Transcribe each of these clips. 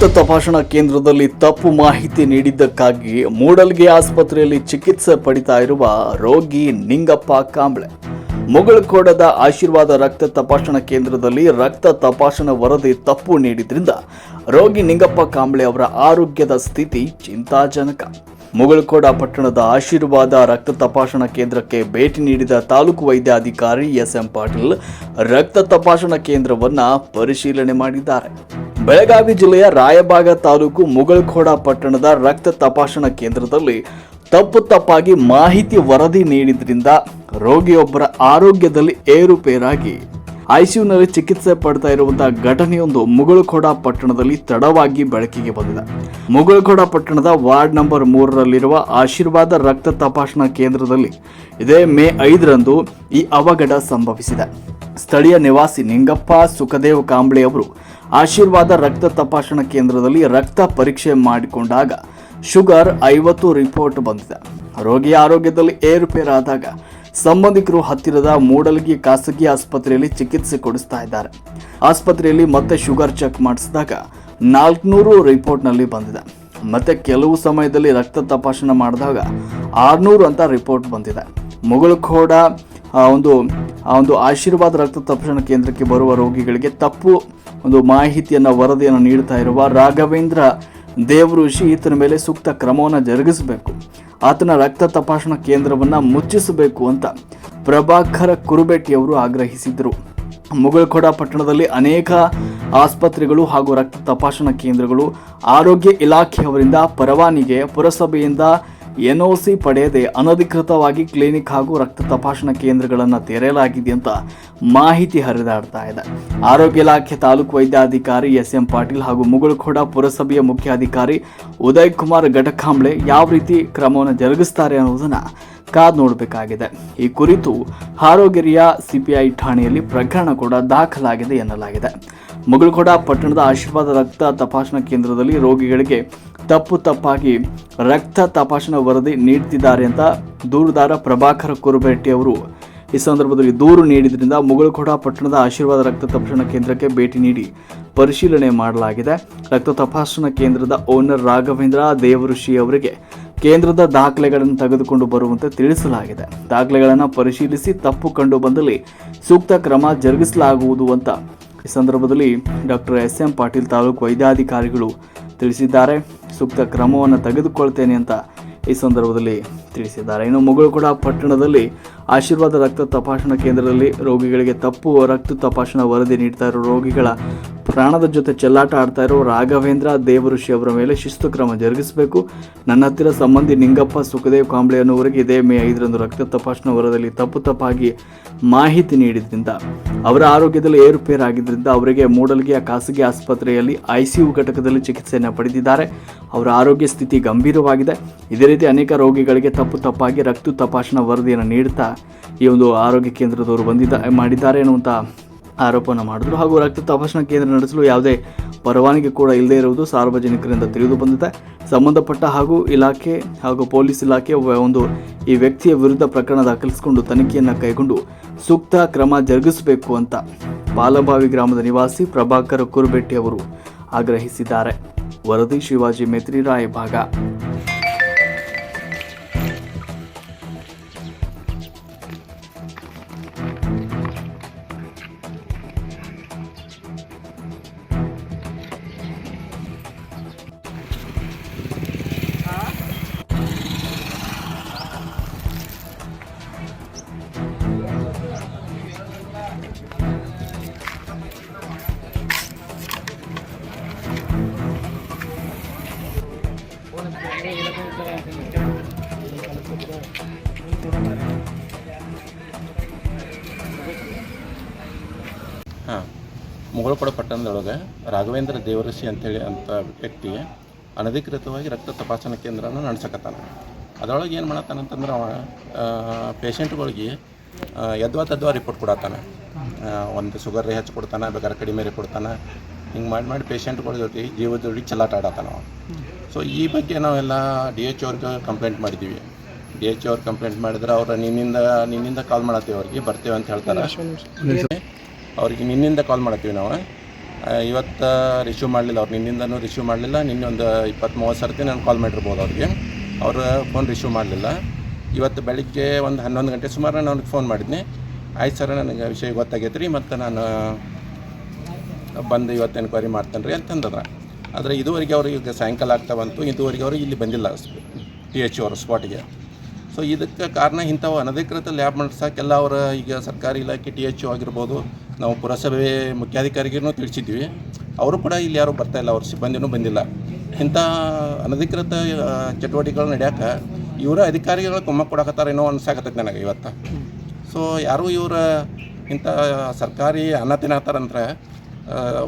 ರಕ್ತ ತಪಾಸಣಾ ಕೇಂದ್ರದಲ್ಲಿ ತಪ್ಪು ಮಾಹಿತಿ ನೀಡಿದ್ದಕ್ಕಾಗಿ ಮೂಡಲ್ಗೆ ಆಸ್ಪತ್ರೆಯಲ್ಲಿ ಚಿಕಿತ್ಸೆ ಪಡಿತಾ ಇರುವ ರೋಗಿ ನಿಂಗಪ್ಪ ಕಾಂಬ್ಳೆ. ಮುಗಳಕೋಡದ ಆಶೀರ್ವಾದ ರಕ್ತ ತಪಾಸಣಾ ಕೇಂದ್ರದಲ್ಲಿ ರಕ್ತ ತಪಾಸಣಾ ವರದಿ ತಪ್ಪು ನೀಡಿದ್ರಿಂದ ರೋಗಿ ನಿಂಗಪ್ಪ ಕಾಂಬ್ಳೆ ಅವರ ಆರೋಗ್ಯದ ಸ್ಥಿತಿ ಚಿಂತಾಜನಕ. ಮುಗಳಕೋಡ ಪಟ್ಟಣದ ಆಶೀರ್ವಾದ ರಕ್ತ ತಪಾಸಣಾ ಕೇಂದ್ರಕ್ಕೆ ಭೇಟಿ ನೀಡಿದ ತಾಲೂಕು ವೈದ್ಯಾಧಿಕಾರಿ ಎಸ್ ಎಂ ಪಾಟೀಲ್ ರಕ್ತ ತಪಾಸಣಾ ಕೇಂದ್ರವನ್ನು ಪರಿಶೀಲನೆ ಮಾಡಿದ್ದಾರೆ. ಬೆಳಗಾವಿ ಜಿಲ್ಲೆಯ ರಾಯಬಾಗ ತಾಲೂಕು ಮುಗಳಖೋಡ ಪಟ್ಟಣದ ರಕ್ತ ತಪಾಸಣಾ ಕೇಂದ್ರದಲ್ಲಿ ತಪ್ಪು ತಪ್ಪಾಗಿ ಮಾಹಿತಿ ವರದಿ ನೀಡಿದ್ರಿಂದ ರೋಗಿಯೊಬ್ಬರ ಆರೋಗ್ಯದಲ್ಲಿ ಏರುಪೇರಾಗಿ. ಐಸಿಯುನಲ್ಲಿ ಚಿಕಿತ್ಸೆ ಪಡ್ತಾ ಇರುವಂತಹ ಘಟನೆಯೊಂದು ಮುಗಳಖೋಡ ಪಟ್ಟಣದಲ್ಲಿ ತಡವಾಗಿ ಬೆಳಕಿಗೆ ಬಂದಿದೆ. ಮುಗಳಖೋಡ ಪಟ್ಟಣದ ವಾರ್ಡ್ ನಂಬರ್ ಮೂರರಲ್ಲಿರುವ ಆಶೀರ್ವಾದ ರಕ್ತ ತಪಾಸಣಾ ಕೇಂದ್ರದಲ್ಲಿ ಇದೇ ಮೇ ಐದರಂದು ಈ ಅವಘಡ ಸಂಭವಿಸಿದೆ. ಸ್ಥಳೀಯ ನಿವಾಸಿ ನಿಂಗಪ್ಪ ಸುಖದೇವ್ ಕಾಂಬ್ಳೆ ಅವರು ಆಶೀರ್ವಾದ ರಕ್ತ ತಪಾಸಣಾ ಕೇಂದ್ರದಲ್ಲಿ ರಕ್ತ ಪರೀಕ್ಷೆ ಮಾಡಿಕೊಂಡಾಗ ಶುಗರ್ ಐವತ್ತು ರಿಪೋರ್ಟ್ ಬಂದಿದೆ. ರೋಗಿಯ ಆರೋಗ್ಯದಲ್ಲಿ ಏರುಪೇರಾದಾಗ ಸಂಬಂಧಿಕರು ಹತ್ತಿರದ ಮೂಡಲಗಿ ಖಾಸಗಿ ಆಸ್ಪತ್ರೆಯಲ್ಲಿ ಚಿಕಿತ್ಸೆ ಕೊಡಿಸ್ತಾ ಇದ್ದಾರೆ. ಆಸ್ಪತ್ರೆಯಲ್ಲಿ ಮತ್ತೆ ಶುಗರ್ ಚೆಕ್ ಮಾಡಿಸಿದಾಗ ನಾಲ್ಕುನೂರು ರಿಪೋರ್ಟ್ನಲ್ಲಿ ಬಂದಿದೆ. ಮತ್ತೆ ಕೆಲವು ಸಮಯದಲ್ಲಿ ರಕ್ತ ತಪಾಸಣೆ ಮಾಡಿದಾಗ ಆರುನೂರು ಅಂತ ರಿಪೋರ್ಟ್ ಬಂದಿದೆ. ಮುಗಳಖೋಡ ಆ ಒಂದು ಆ ಒಂದು ಆಶೀರ್ವಾದ ರಕ್ತ ತಪಾಸಣಾ ಕೇಂದ್ರಕ್ಕೆ ಬರುವ ರೋಗಿಗಳಿಗೆ ತಪ್ಪು ಒಂದು ಮಾಹಿತಿಯನ್ನು, ವರದಿಯನ್ನು ನೀಡ್ತಾ ಇರುವ ರಾಘವೇಂದ್ರ ದೇವಋಷಿ ಈತನ ಮೇಲೆ ಸೂಕ್ತ ಕ್ರಮವನ್ನು ಜರುಗಿಸಬೇಕು. ಆತನ ರಕ್ತ ತಪಾಸಣಾ ಕೇಂದ್ರವನ್ನು ಮುಚ್ಚಿಸಬೇಕು ಅಂತ ಪ್ರಭಾಕರ ಕುರುಬೆಟ್ಟಿಯವರು ಆಗ್ರಹಿಸಿದರು. ಮುಗಳಖೋಡ ಪಟ್ಟಣದಲ್ಲಿ ಅನೇಕ ಆಸ್ಪತ್ರೆಗಳು ಹಾಗೂ ರಕ್ತ ತಪಾಸಣಾ ಕೇಂದ್ರಗಳು ಆರೋಗ್ಯ ಇಲಾಖೆಯವರಿಂದ ಪರವಾನಿಗೆ ಪುರಸಭೆಯಿಂದ ಎನ್ಒಸಿ ಪಡೆಯದೆ ಅನಧಿಕೃತವಾಗಿ ಕ್ಲಿನಿಕ್ ಹಾಗೂ ರಕ್ತ ತಪಾಸಣಾ ಕೇಂದ್ರಗಳನ್ನು ತೆರೆಯಲಾಗಿದೆ ಅಂತ ಮಾಹಿತಿ ಹರಿದಾಡ್ತಾ ಇದೆ. ಆರೋಗ್ಯ ಇಲಾಖೆ ತಾಲೂಕು ವೈದ್ಯಾಧಿಕಾರಿ ಎಸ್ ಎಂ ಪಾಟೀಲ್ ಹಾಗೂ ಮುಗಳಖೋಡ ಪುರಸಭೆಯ ಮುಖ್ಯಾಧಿಕಾರಿ ಉದಯ್ ಕುಮಾರ್ ಘಟಕಾಂಬ್ಳೆ ಯಾವ ರೀತಿ ಕ್ರಮವನ್ನು ಜರುಗಿಸ್ತಾರೆ ಅನ್ನೋದನ್ನು ಕಾದ್ ನೋಡಬೇಕಾಗಿದೆ. ಈ ಕುರಿತು ಹಾರೋಗೆರೆಯ ಸಿಪಿಐ ಠಾಣೆಯಲ್ಲಿ ಪ್ರಕರಣ ಕೂಡ ದಾಖಲಾಗಿದೆ ಎನ್ನಲಾಗಿದೆ. ಮುಗಳಖೋಡ ಪಟ್ಟಣದ ಆಶೀರ್ವಾದ ರಕ್ತ ತಪಾಸಣಾ ಕೇಂದ್ರದಲ್ಲಿ ರೋಗಿಗಳಿಗೆ ತಪ್ಪು ತಪ್ಪಾಗಿ ರಕ್ತ ತಪಾಸಣಾ ವರದಿ ನೀಡ್ತಿದ್ದಾರೆ ಅಂತ ದೂರುದಾರ ಪ್ರಭಾಕರ ಕುರುಬೆಟ್ಟಿ ಅವರು ಈ ಸಂದರ್ಭದಲ್ಲಿ ದೂರು ನೀಡಿದ್ರಿಂದ ಮುಗಳಖೋಡ ಪಟ್ಟಣದ ಆಶೀರ್ವಾದ ರಕ್ತ ತಪಾಸಣಾ ಕೇಂದ್ರಕ್ಕೆ ಭೇಟಿ ನೀಡಿ ಪರಿಶೀಲನೆ ಮಾಡಲಾಗಿದೆ. ರಕ್ತ ತಪಾಸಣಾ ಕೇಂದ್ರದ ಓನರ್ ರಾಘವೇಂದ್ರ ದೇವಋಷಿ ಅವರಿಗೆ ಕೇಂದ್ರದ ದಾಖಲೆಗಳನ್ನು ತೆಗೆದುಕೊಂಡು ಬರುವಂತೆ ತಿಳಿಸಲಾಗಿದೆ. ದಾಖಲೆಗಳನ್ನು ಪರಿಶೀಲಿಸಿ ತಪ್ಪು ಕಂಡು ಬಂದಲ್ಲಿ ಸೂಕ್ತ ಕ್ರಮ ಜರುಗಿಸಲಾಗುವುದು ಅಂತ ಈ ಸಂದರ್ಭದಲ್ಲಿ doctor S M Patil taluk ವೈದ್ಯಾಧಿಕಾರಿಗಳು ತಿಳಿಸಿದ್ದಾರೆ. ಸೂಕ್ತ ಕ್ರಮವನ್ನು ತೆಗೆದುಕೊಳ್ತೇನೆ ಅಂತ ಈ ಸಂದರ್ಭದಲ್ಲಿ ತಿಳಿಸಿದ್ದಾರೆ. ಇನ್ನು ಮಗಳು ಕೂಡ ಪಟ್ಟಣದಲ್ಲಿ ಆಶೀರ್ವಾದ ರಕ್ತ ತಪಾಸಣಾ ಕೇಂದ್ರದಲ್ಲಿ ರೋಗಿಗಳಿಗೆ ತಪ್ಪು ರಕ್ತ ತಪಾಸಣಾ ವರದಿ ನೀಡ್ತಾ ಇರೋ ರೋಗಿಗಳ ಪ್ರಾಣದ ಜೊತೆ ಚೆಲ್ಲಾಟ ಆಡ್ತಾ ಇರೋ ರಾಘವೇಂದ್ರ ದೇವಋಷಿ ಅವರ ಮೇಲೆ ಶಿಸ್ತು ಕ್ರಮ ಜರುಗಿಸಬೇಕು. ನನ್ನ ಹತ್ತಿರ ಸಂಬಂಧಿ ನಿಂಗಪ್ಪ ಸುಖದೇವ್ ಕಾಂಬ್ಳೆ ಅನ್ನುವರಿಗೆ ಇದೇ ಮೇ ಐದರಂದು ರಕ್ತ ತಪಾಸಣಾ ವರದಲ್ಲಿ ತಪ್ಪು ತಪ್ಪಾಗಿ ಮಾಹಿತಿ ನೀಡಿದ್ರಿಂದ, ಅವರ ಆರೋಗ್ಯದಲ್ಲಿ ಏರುಪೇರಾಗಿದ್ದರಿಂದ ಅವರಿಗೆ ಮೂಡಲ್ಗಿಯ ಖಾಸಗಿ ಆಸ್ಪತ್ರೆಯಲ್ಲಿ ಐಸಿಯು ಘಟಕದಲ್ಲಿ ಚಿಕಿತ್ಸೆಯನ್ನು ಪಡೆದಿದ್ದಾರೆ. ಅವರ ಆರೋಗ್ಯ ಸ್ಥಿತಿ ಗಂಭೀರವಾಗಿದೆ. ಇದೇ ರೀತಿ ಅನೇಕ ರೋಗಿಗಳಿಗೆ ತಪ್ಪು ತಪ್ಪಾಗಿ ರಕ್ತ ತಪಾಸಣಾ ವರದಿಯನ್ನು ನೀಡ್ತಾ ಈ ಒಂದು ಆರೋಗ್ಯ ಕೇಂದ್ರದವರು ಬಂದಿದ್ದ, ಮಾಡಿದ್ದಾರೆ ಎನ್ನುವಂಥ ಆರೋಪವನ್ನು ಮಾಡಿದ್ರು. ಹಾಗೂ ರಕ್ತ ತಪಾಸಣಾ ಕೇಂದ್ರ ನಡೆಸಲು ಯಾವುದೇ ಪರವಾನಗಿ ಕೂಡ ಇಲ್ಲದೆ ಇರುವುದು ಸಾರ್ವಜನಿಕರಿಂದ ತಿಳಿದು ಬಂದಿದೆ. ಸಂಬಂಧಪಟ್ಟ ಹಾಗೂ ಇಲಾಖೆ ಹಾಗೂ ಪೊಲೀಸ್ ಇಲಾಖೆ ಒಂದು ಈ ವ್ಯಕ್ತಿಯ ವಿರುದ್ಧ ಪ್ರಕರಣ ದಾಖಲಿಸಿಕೊಂಡು ತನಿಖೆಯನ್ನು ಕೈಗೊಂಡು ಸೂಕ್ತ ಕ್ರಮ ಜರುಗಿಸಬೇಕು ಅಂತ ಬಾಲಭಾವಿ ಗ್ರಾಮದ ನಿವಾಸಿ ಪ್ರಭಾಕರ್ ಕುರುಬೆಟ್ಟಿ ಅವರು ಆಗ್ರಹಿಸಿದ್ದಾರೆ. ವರದಿ ಶಿವಾಜಿ ಮೇತ್ರಿ, ರಾಯಭಾಗ. ಮುಗಳಕೊಡ ಪಟ್ಟಣದೊಳಗೆ ರಾಘವೇಂದ್ರ ದೇವರಸಿ ಅಂಥೇಳಿ ಅಂತ ವ್ಯಕ್ತಿ ಅನಧಿಕೃತವಾಗಿ ರಕ್ತ ತಪಾಸಣಾ ಕೇಂದ್ರನ ನಡೆಸಕತ್ತಾನ. ಅದರೊಳಗೆ ಏನು ಮಾಡತ್ತಾನಂತಂದ್ರೆ ಅವ ಪೇಷಂಟ್ಗಳಿಗೆ ಯದ್ವಾ ತದ್ವಾ ರಿಪೋರ್ಟ್ ಕೊಡತ್ತಾನ. ಒಂದು ಶುಗರ್ ಹೆಚ್ಚು ಕೊಡ್ತಾನೆ ಬೇಕಾದ್ರೆ ಕಡಿಮೆ ರೇ ಕೊಡ್ತಾನೆ. ಹಿಂಗೆ ಮಾಡಿ ಮಾಡಿ ಪೇಷಂಟ್ಗಳ ಜೊತೆ ಜೀವದ ಜೋಡಿ ಚೆಲ್ಲಾಟ ಆಡತ್ತಾನ ಸೊ ಈ ಬಗ್ಗೆ ನಾವೆಲ್ಲ ಡಿ ಎಚ್ ಅವ್ರಿಗೆ ಕಂಪ್ಲೇಂಟ್ ಮಾಡಿದ್ದೀವಿ ಡಿ ಎಚ್ ಅವ್ರು ಕಂಪ್ಲೇಂಟ್ ಮಾಡಿದ್ರೆ ಅವ್ರು ನಿನ್ನಿಂದ ನಿನ್ನಿಂದ ಕಾಲ್ ಮಾಡತ್ತೀವಿ ಅವ್ರಿಗೆ, ಬರ್ತೇವೆ ಅಂತ ಹೇಳ್ತಾರೆ. ಅವ್ರಿಗೆ ನಿನ್ನಿಂದ ಕಾಲ್ ಮಾಡತ್ತೀವಿ ನಾವು. ಇವತ್ತು ರಿಸೀವ್ ಮಾಡಲಿಲ್ಲ ಅವ್ರು. ನಿನ್ನಿಂದನೂ ರಿಸೀವ್ ಮಾಡಲಿಲ್ಲ. ನಿನ್ನೆ ಒಂದು ಇಪ್ಪತ್ತು ಮೂವತ್ತು ಸರ್ತಿ ನಾನು ಕಾಲ್ ಮಾಡಿರ್ಬೋದು ಅವ್ರಿಗೆ. ಅವರು ಫೋನ್ ರಿಸೀವ್ ಮಾಡಲಿಲ್ಲ. ಇವತ್ತು ಬೆಳಿಗ್ಗೆ ಒಂದು ಹನ್ನೊಂದು ಗಂಟೆ ಸುಮಾರು ನಾನು ಅವ್ರಿಗೆ ಫೋನ್ ಮಾಡಿದ್ನಿ. ಆಯ್ತು ಸರ್ ನನಗೆ ವಿಷಯ ಗೊತ್ತಾಗೈತೆ ರೀ ಮತ್ತು ನಾನು ಬಂದು ಇವತ್ತು ಎನ್ಕ್ವೈರಿ ಮಾಡ್ತೇನೆ ರೀ ಅಂತಂದ್ರೆ ಆದರೆ ಇದುವರೆಗೆ ಅವ್ರಿಗೆ ಈಗ ಸಾಯಂಕಾಲ ಆಗ್ತಾ ಬಂತು. ಇದುವರೆಗೆ ಅವರು ಇಲ್ಲಿ ಬಂದಿಲ್ಲ ಪಿ ಎಚ್ ಅವರು ಸ್ಪಾಟಿಗೆ ಸೊ ಇದಕ್ಕೆ ಕಾರಣ ಇಂಥವು ಅನಧಿಕೃತ ಲ್ಯಾಬ್ ನಡೆಸೋಕ್ಕೆಲ್ಲ ಅವರ ಈಗ ಸರ್ಕಾರಿ ಇಲಾಖೆ ಟಿ ಎಚ್ ಆಗಿರ್ಬೋದು ನಾವು ಪುರಸಭೆ ಮುಖ್ಯಾಧಿಕಾರಿಗೂ ತಿಳಿಸಿದ್ದೀವಿ. ಅವರು ಕೂಡ ಇಲ್ಲಿ ಯಾರೂ ಬರ್ತಾ ಇಲ್ಲ ಅವ್ರ ಸಿಬ್ಬಂದಿನೂ ಬಂದಿಲ್ಲ. ಇಂಥ ಅನಧಿಕೃತ ಚಟುವಟಿಕೆಗಳು ನಡೆಯೋಕೆ ಇವರ ಅಧಿಕಾರಿಗಳು ಕೊಡಕತ್ತಾರ ಏನೋ ಅನ್ಸಾಕತ್ತೈತೆ ನನಗೆ ಇವತ್ತು. ಸೊ ಯಾರು ಇವರ ಇಂಥ ಸರ್ಕಾರಿ ಅನ್ನ ತಿನ್ನತ್ತಾರಂದ್ರೆ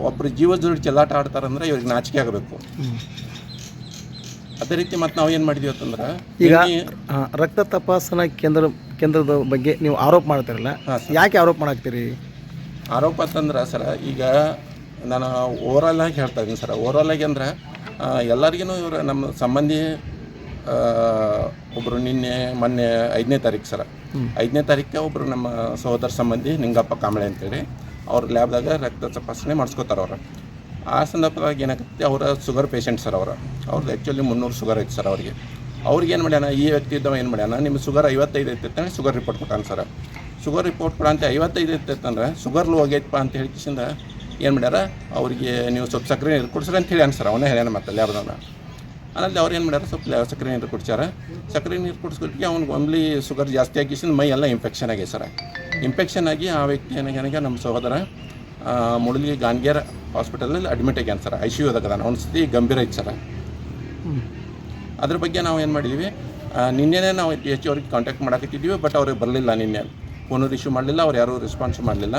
ಒಬ್ಬರು ಜೀವ ಜೋಡಿ ಚೆಲ್ಲಾಟ ಆಡ್ತಾರಂದ್ರೆ ಇವ್ರಿಗೆ ನಾಚಿಕೆ ಆಗಬೇಕು. ಅದೇ ರೀತಿ ಮತ್ತು ನಾವು ಏನು ಮಾಡಿದ್ವಿ ಅಂತಂದ್ರೆ ಈಗ ರಕ್ತ ತಪಾಸಣಾ ಕೇಂದ್ರ ಕೇಂದ್ರದ ಬಗ್ಗೆ ನೀವು ಆರೋಪ ಮಾಡ್ತಿರಲ್ಲ ಹಾಂ ಯಾಕೆ ಆರೋಪ ಮಾಡಾಕ್ತೀರಿ? ಆರೋಪ ಅಂತಂದ್ರೆ ಸರ ಈಗ ನಾನು ಓವರಾಲ್ ಆಗಿ ಹೇಳ್ತಾ ಇದ್ದೀನಿ ಸರ್. ಓವರಾಲ್ ಆಗಿ ಅಂದ್ರೆ ಎಲ್ಲರಿಗೂ ಇವರು ನಮ್ಮ ಸಂಬಂಧಿ ಒಬ್ಬರು ನಿನ್ನೆ ಮೊನ್ನೆ ಐದನೇ ತಾರೀಕು ಸರ. ಐದನೇ ತಾರೀಕಿಗೆ ಒಬ್ಬರು ನಮ್ಮ ಸಹೋದರ ಸಂಬಂಧಿ ನಿಂಗಪ್ಪ ಕಾಂಬಳೆ ಅಂತೇಳಿ ಅವ್ರ ಲ್ಯಾಬ್ದಾಗ ರಕ್ತ ತಪಾಸಣೆ ಮಾಡಿಸ್ಕೋತಾರೆ ಅವರು. ಆ ಸಂದರ್ಭದಾಗ ಏನಾಗುತ್ತೆ ಅವರ ಶುಗರ್ ಪೇಷಂಟ್ ಸರ್ ಅವರು. ಅವ್ರದ್ದು ಆ್ಯಕ್ಚುಲಿ ಮುನ್ನೂರು ಶುಗರ್ ಐತೆ ಸರ್ ಅವರಿಗೆ. ಅವ್ರಿಗೆ ಏನು ಮಾಡ್ಯಾನ ಈ ವ್ಯಕ್ತಿ ಇದ್ದವ ಏನು ಮಾಡ್ಯಾನ ನಿಮ್ಮ ಶುಗರ್ ಐವತ್ತೈದು ಐತೆ ಅಂತೇಳಿ ಶುಗರ್ ರಿಪೋರ್ಟ್ ಕೊಟ್ಟಾನ ಸರ್. ಶುಗರ್ ರಿಪೋರ್ಟ್ ಕೊಡ ಅಂತ, ಐವತ್ತೈದು ಇರ್ತೈತಂದ್ರೆ ಶುಗರ್ ಲೋ ಆಗೈತಪ್ಪ ಅಂತ ಹೇಳಿಕಿಸಿಂದ ಏನು ಮಾಡ್ಯಾರ? ಅವರಿಗೆ ನೀವು ಸ್ವಲ್ಪ ಸಕ್ಕರೆ ನೀರು ಕೊಡ್ಸ್ರಿ ಅಂತ ಹೇಳಿ ಅನ್ಸರ್ ಅವನೇ ಹೇಳ್ಯಾನ ಮತ್ತೆ ಲ್ಯಾಬ್ದವನ ಆಮೇಲೆ ಅವ್ರು ಏನು ಮಾಡ್ಯಾರ? ಸ್ವಲ್ಪ ಸಕ್ಕರೆ ನೀರು ಕುಡ್ಸ್ಯಾರ. ಸಕ್ಕರೆ ನೀರು ಕುಡಿಸ್ಕೊಟ್ಟಿಗೆ ಅವ್ನಿಗೆ ಒಮ್ಲಿ ಶುಗರ್ ಜಾಸ್ತಿ ಆಗಿಸಿಂದ ಮೈ ಎಲ್ಲ ಇನ್ಫೆಕ್ಷನ್ ಆಗಿ ಸರ. ಇನ್ಫೆಕ್ಷನ್ ಆಗಿ ಆ ವ್ಯಕ್ತಿ ಏನಾಗ್ಯಾನ ನಮ್ಮ ಸಹೋದರ ಮುಳುಗಿ ಗಾನ್ಗೇರ್ ಹಾಸ್ಪಿಟಲಲ್ಲಿ ಅಡ್ಮಿಟ್ ಆಗ್ಯಾನ ಸರ್ ಐ ಸಿ ಯುದಾಗ ಅದಾನ, ಅವ್ನ ಸ್ಥಿತಿ ಗಂಭೀರ ಐತೆ ಸರ್. ಅದ್ರ ಬಗ್ಗೆ ನಾವು ಏನು ಮಾಡಿದ್ವಿ ನಿನ್ನೆನೇ ನಾವು ಎಚ್ ಅವ್ರಿಗೆ ಕಾಂಟ್ಯಾಕ್ಟ್ ಮಾಡಕತ್ತಿದ್ವಿ ಬಟ್ ಅವ್ರಿಗೆ ಬರಲಿಲ್ಲ ನಿನ್ನೆ. ಫೋನು ರಿಸೀವ್ ಮಾಡಲಿಲ್ಲ ಅವ್ರು ಯಾರೂ ರೆಸ್ಪಾನ್ಸ್ ಮಾಡಲಿಲ್ಲ.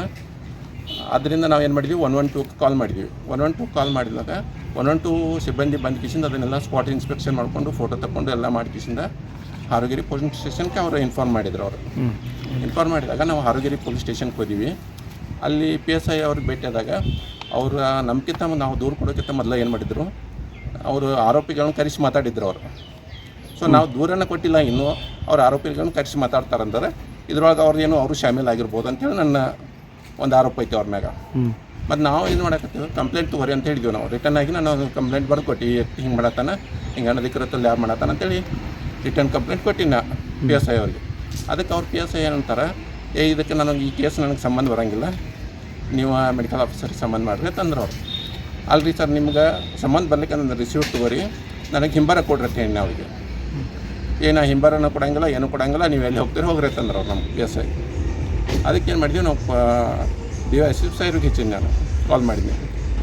ಅದರಿಂದ ನಾವು ಏನು ಮಾಡಿದ್ವಿ ಒನ್ ಒನ್ ಟೂ ಕಾಲ್ ಮಾಡಿದ್ವಿ. ಒನ್ ಒನ್ ಟೂ ಕಾಲ್ ಮಾಡಿದಾಗ ಒನ್ ಒನ್ ಟೂ ಸಿಬ್ಬಂದಿ ಬಂದ ಕಿಸಿಂದ ಅದನ್ನೆಲ್ಲ ಸ್ಪಾಟ್ ಇನ್ಸ್ಪೆಕ್ಷನ್ ಮಾಡಿಕೊಂಡು ಫೋಟೋ ತಗೊಂಡು ಎಲ್ಲ ಮಾಡಿ ಕಿಸಿಂದ ಹಾರೋಗಿರಿ ಪೊಲೀಸ್ ಸ್ಟೇಷನ್ಗೆ ಅವರು ಇನ್ಫಾರ್ಮ್ ಮಾಡಿದ್ರು ಅವರು. ಇನ್ಫಾರ್ಮ್ ಮಾಡಿದಾಗ ನಾವು ಹಾರೋಗಿರಿ ಪೊಲೀಸ್ ಸ್ಟೇಷನ್ಗೆ ಹೋದಿವಿ. ಅಲ್ಲಿ ಪಿ ಎಸ್ ಐ ಅವ್ರಿಗೆ ಭೇಟಿಯಾದಾಗ ಅವರು ನಮ್ಗಿಂತ ನಾವು ದೂರ ಕೊಡೋಕ್ಕಿಂತ ಮೊದಲು ಏನು ಮಾಡಿದ್ರು ಅವರು ಆರೋಪಿಗಳನ್ನ ಕರೆಸಿ ಮಾತಾಡಿದ್ರು ಅವರು. ಸೊ ನಾವು ದೂರನ ಕೊಟ್ಟಿಲ್ಲ ಇನ್ನೂ ಅವ್ರ ಆರೋಪಿಗಳನ್ನ ಕರೆಸಿ ಮಾತಾಡ್ತಾರಂದ್ರೆ ಇದ್ರೊಳಗೆ ಅವ್ರದ್ದೇನು ಅವರು ಶಾಮೀಲ್ ಆಗಿರ್ಬೋದು ಅಂತೇಳಿ ನನ್ನ ಒಂದು ಆರೋಪ ಐತೆ ಅವ್ರ ಮ್ಯಾಗ. ಮತ್ತು ನಾವು ಏನು ಮಾಡಕತ್ತೀವಿ ಕಂಪ್ಲೇಂಟ್ ತಗೋರಿ ಅಂತ ಹೇಳಿದ್ವಿ ನಾವು. ರಿಟರ್ನ್ ಆಗಿ ನಾನು ಕಂಪ್ಲೇಂಟ್ ಬರ್ದು ಕೊಟ್ಟು ಹಿಂಗೆ ಮಾಡತ್ತಾನ ಹಿಂಗೆ ಅನಧಿಕೃತ ಲ್ಯಾಬ್ ಮಾಡತ್ತಾನ ಅಂತೇಳಿ ರಿಟರ್ನ್ ಕಂಪ್ಲೇಂಟ್ ಕೊಟ್ಟಿನ ಪಿ ಎಸ್ ಐ ಅವ್ರಿಗೆ. ಅದಕ್ಕೆ ಅವ್ರು ಪಿ ಎಸ್ ಐ ಏನಂತಾರೆ ಏ ಇದಕ್ಕೆ ನನಗೆ ಈ ಕೇಸ್ ನನಗೆ ಸಂಬಂಧ ಬರೋಂಗಿಲ್ಲ. ನೀವು ಮೆಡಿಕಲ್ ಆಫೀಸರ್ಗೆ ಸಂಬಂಧ ಮಾಡಿರಿ ತಂದ್ರೆ ಅವ್ರು. ಅಲ್ರಿ ಸರ್ ನಿಮ್ಗೆ ಸಂಬಂಧ ಬರ್ಲಿಕ್ಕೆ ನನ್ನ ರಿಸೀವ್ ತಗೋರಿ ನನಗೆ ಹಿಂಬಾರ ಕೊಡ್ರಿ ಅಂತ ಹೇಳಿ ಅವರಿಗೆ. ಏನು ಹಿಂಬರನ ಕೊಡಂಗಿಲ್ಲ, ಏನು ಕೊಡಂಗಿಲ್ಲ, ನೀವು ಎಲ್ಲಿ ಹೋಗ್ತೀರಿ ಹೋಗ್ರಿ ಅಂತಂದ್ರೆ ಅವ್ರು ನಮ್ಮ ಎಸ್ ಐ. ಅದಕ್ಕೆ ಏನು ಮಾಡಿದ್ವಿ, ನಾವು ಡಿ ವೈ ಎಸ್ ಸಾಹೇಬ್ರಿಗೆ ಹೆಚ್ಚಿನ ನಾನು ಕಾಲ್ ಮಾಡಿದ್ವಿ.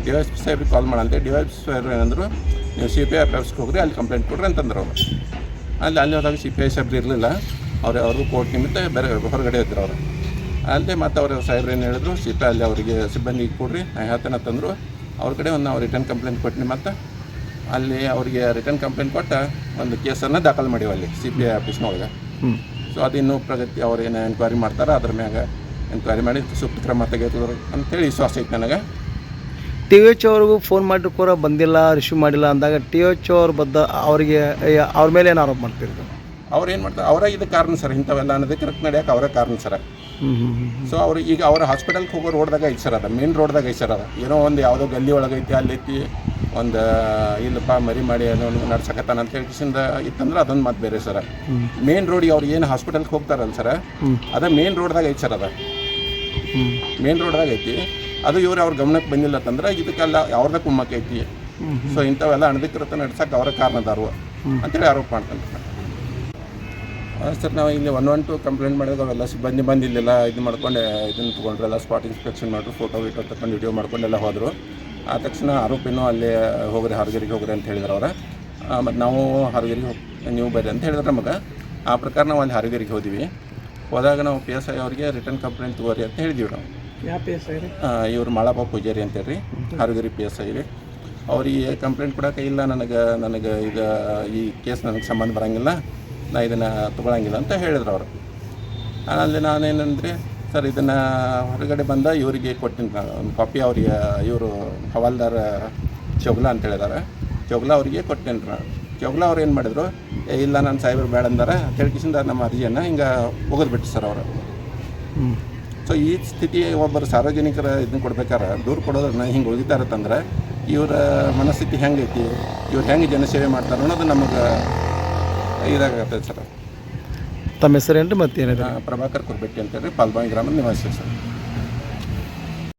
ಡಿ ವೈ ಎಸ್ ಪಿ ಸಾಹೇಬ್ರಿಗೆ ಕಾಲ್ ಮಾಡಂತೆ ಡಿ ವೈ ಎಸ್ ಏನಂದ್ರು, ನೀವು ಸಿ ಪಿ ಐ ಆಫೀಸ್ಗೆ ಹೋಗ್ರಿ, ಅಲ್ಲಿ ಕಂಪ್ಲೇಂಟ್ ಕೊಡ್ರಿ ಅಂತಂದ್ರು ಅವರು. ಅಲ್ಲಿ ಅಲ್ಲಿ ಹೋದಾಗ ಸಿ ಪಿ ಐ ಸಾಹೇಬ್ರು ಇರಲಿಲ್ಲ, ಅವ್ರು ಅವರು ಕೋರ್ಟ್ ನಿಮಿತ್ತ ಬೇರೆ ಹೊರಗಡೆ ಇದ್ರು ಅವರು. ಅಲ್ಲದೆ ಮತ್ತು ಅವರು ಸಾಹೇಬ್ರು ಏನು ಹೇಳಿದ್ರು ಸಿ ಪಿ ಐ ಅಲ್ಲಿ ಅವರಿಗೆ ಸಿಬ್ಬಂದಿಗೆ ಕೊಡ್ರಿ ಹೇಳ್ತೇನೆ ಅಂತಂದರು. ಅವ್ರ ಕಡೆ ಒಂದು ನಾವು ರಿಟರ್ನ್ ಕಂಪ್ಲೇಂಟ್ ಕೊಟ್ಟಿನಿ ಮತ್ತು ಅಲ್ಲಿ ಅವರಿಗೆ ರಿಟರ್ನ್ ಕಂಪ್ಲೇಂಟ್ ಕೊಟ್ಟ ಒಂದು ಕೇಸನ್ನು ದಾಖಲು ಮಾಡಿವೆ ಅಲ್ಲಿ ಸಿ ಪಿ ಐ ಆಫೀಸ್ನೊಳಗೆ ಸೊ ಅದು ಇನ್ನೂ ಪ್ರಗತಿ ಅವ್ರು ಏನು ಎನ್ಕ್ವೈರಿ ಮಾಡ್ತಾರೆ ಅದ್ರ ಮ್ಯಾಗ ಎನ್ಕ್ವೈರಿ ಮಾಡಿ ಸೂಕ್ತ ಕ್ರಮ ತೆಗೆದ್ರು ಅಂತೇಳಿ ವಿಶ್ವಾಸ ಐತೆ ನನಗೆ. ಟಿ ವಿ ಎಚ್ ಅವ್ರಿಗೂ ಫೋನ್ ಮಾಡಿದ್ರು ಕೂಡ ಬಂದಿಲ್ಲ ರಿಸೀವ್ ಮಾಡಿಲ್ಲ ಅಂದಾಗ ಟಿ ಎಚ್ ಅವ್ರ ಬದ್ದ ಅವರಿಗೆ ಅವ್ರ ಮೇಲೆ ಏನು ಆರೋಪ ಮಾಡ್ತೀರಿ ಅವ್ರು ಏನು ಮಾಡ್ತಾರೆ ಅವರೇ ಇದು ಕಾರಣ ಸರ್ ಇಂಥವೆಲ್ಲ ಅನ್ನೋದಕ್ಕೆ ಕರೆಕ್ಟ್ ನಡೆಯೋಕೆ ಅವರೇ ಕಾರಣ ಸರ್. ಸೊ ಅವ್ರು ಈಗ ಅವರ ಹಾಸ್ಪಿಟಲ್ಗೆ ಹೋಗೋ ರೋಡ್ದಾಗ ಐತೆ ಸರ್ ಅದ ಮೇನ್ ರೋಡ್ದಾಗ ಐತೆ ಸರ್ ಅದ. ಏನೋ ಒಂದು ಯಾವುದೋ ಗಲ್ಲಿ ಒಳಗೈತಿ ಐತಿ ಒಂದು ಇಲ್ಲಪ್ಪ ಮರಿ ಮಾಡಿ ನಡ್ಸಕತ್ತಾನ. ಅಂತ ಹೇಳಿಸಿಂದ ಇತ್ತಂದ್ರೆ ಅದೊಂದು ಮಾತು ಬೇರೆ ಸರ್. ಮೇನ್ ರೋಡಿಗೆ ಅವ್ರು ಏನು ಹಾಸ್ಪಿಟಲ್ಗೆ ಹೋಗ್ತಾರಲ್ಲ ಸರ್ ಅದ ಮೇನ್ ರೋಡ್ದಾಗ ಐತಿ ಸರ್ ಅದ. ಮೇನ್ ರೋಡ್ದಾಗ ಐತಿ. ಅದು ಇವ್ರು ಅವ್ರ ಗಮನಕ್ಕೆ ಬಂದಿಲ್ಲ ಅಂತಂದ್ರೆ ಇದಕ್ಕೆಲ್ಲ ಅವ್ರದ ಕುಮ್ಮಕ್ಕೆ ಐತಿ. ಸೊ ಇಂಥವೆಲ್ಲ ಅನಧಿಕೃತ ನಡ್ಸಕ್ಕೆ ಅವರ ಕಾರಣದಾರು ಅಂತೇಳಿ ಆರೋಪ ಮಾಡ್ತಾರೆ ಸರ್. ನಾವು ಇಲ್ಲಿ ಒನ್ ಒನ್ ಟು ಕಂಪ್ಲೇಂಟ್ ಮಾಡಿದಾಗ ಅವೆಲ್ಲ ಸಿಬ್ಬಂದಿ ಬಂದಿಲ್ಲ ಇದು ಮಾಡ್ಕೊಂಡು ಇದನ್ನು ತೊಗೊಂಡ್ರೆಲ್ಲ ಸ್ಪಾಟ್ ಇನ್ಸ್ಪೆಕ್ಷನ್ ಮಾಡಿದ್ರು ಫೋಟೋ ವೀಟೋ ತಗೊಂಡು ವಿಡಿಯೋ ಮಾಡ್ಕೊಂಡೆಲ್ಲ ಹೋದರು. ಆ ತಕ್ಷಣ ಆರೋಪಿನೂ ಅಲ್ಲಿ ಹೋಗ್ರಿ ಹರಗಿರಿಗೆ ಹೋಗ್ರಿ ಅಂತ ಹೇಳಿದ್ರು ಅವ್ರು. ಮತ್ತು ನಾವು ಹರಗಿರಿಗೆ ಹೋಗಿ ನೀವು ಬರ್ರಿ ಅಂತ ಹೇಳಿದ್ರು ನಮಗೆ. ಆ ಪ್ರಕಾರ ನಾವು ಅಲ್ಲಿ ಹರಗಿರಿಗೆ ಹೋದಿವಿ. ಹೋದಾಗ ನಾವು ಪಿ ಎಸ್ ಐ ಅವರಿಗೆ ರಿಟರ್ನ್ ಕಂಪ್ಲೇಂಟ್ ತಗೋರಿ ಅಂತ ಹೇಳಿದ್ವಿ ನಾವು. ಯಾವ ಪಿ ಎಸ್ ಐ ಇವ್ರು ಮಾಳಪ್ಪ ಪೂಜಾರಿ ಅಂತೇಳಿ ಹರಗಿರಿ ಪಿ ಎಸ್ ಐ ರೀ. ಅವ್ರಿಗೆ ಕಂಪ್ಲೇಂಟ್ ಕೊಡೋಕೆ ಇಲ್ಲ ನನಗೆ ನನಗೆ ಇದು ಈ ಕೇಸ್ ನನಗೆ ಸಂಬಂಧ ಬರೋಂಗಿಲ್ಲ ನಾ ಇದನ್ನು ತೊಗೊಳಂಗಿಲ್ಲ ಅಂತ ಹೇಳಿದ್ರು ಅವರು. ಅಲ್ಲಿ ನಾನೇನಂದರೆ ಸರ್ ಇದನ್ನು ಹೊರಗಡೆ ಬಂದ ಇವರಿಗೆ ಕೊಟ್ಟಿನ ಒಂದು ಕಾಪಿ ಅವರಿಗೆ ಇವರು ಹವಾಲ್ದಾರ ಚೌಗ್ಲ ಅಂತ ಹೇಳಿದ್ದಾರೆ ಚೌಗ್ಲ ಅವರಿಗೆ ಕೊಟ್ಟೇನು ನಾನು ಚೌಗ್ಲ ಅವ್ರು ಏನು ಮಾಡಿದ್ರು ಇಲ್ಲ ನಾನು ಸಾಹೇಬರು ಬೇಡ ಅಂದಾರೆ ಅಂತ ನಮ್ಮ ಅರ್ಜಿಯನ್ನು ಹಿಂಗೆ ಒಗೆದ್ಬಿಟ್ಟು ಸರ್ ಅವರು. ಸೊ ಈ ಸ್ಥಿತಿ ಒಬ್ಬರು ಸಾರ್ವಜನಿಕರ ಇದನ್ನ ಕೊಡ್ಬೇಕಾರೆ ದೂರು ಕೊಡೋದನ್ನು ಹಿಂಗೆ ಒಗಿತಾರತ್ತಂದ್ರೆ ಇವರ ಮನಸ್ಥಿತಿ ಹೆಂಗೈತಿ ಇವ್ರು ಹೆಂಗೆ ಜನಸೇವೆ ಮಾಡ್ತಾರೆ ಅನ್ನೋದು ನಮಗೆ ಇದಾಗತ್ತೆ ಸರ್. ತಮ್ಮ ಏನು ರೀ ಮತ್ತೇನಿದೆ? ಪ್ರಭಾಕರ್ ಕುರ್ಬೆಟ್ಟಿ ಅಂತೇಳಿ ಪಾಲ್ಬಾಯಿ ಗ್ರಾಮದ ನಿವಾಸಿ ಸರ್.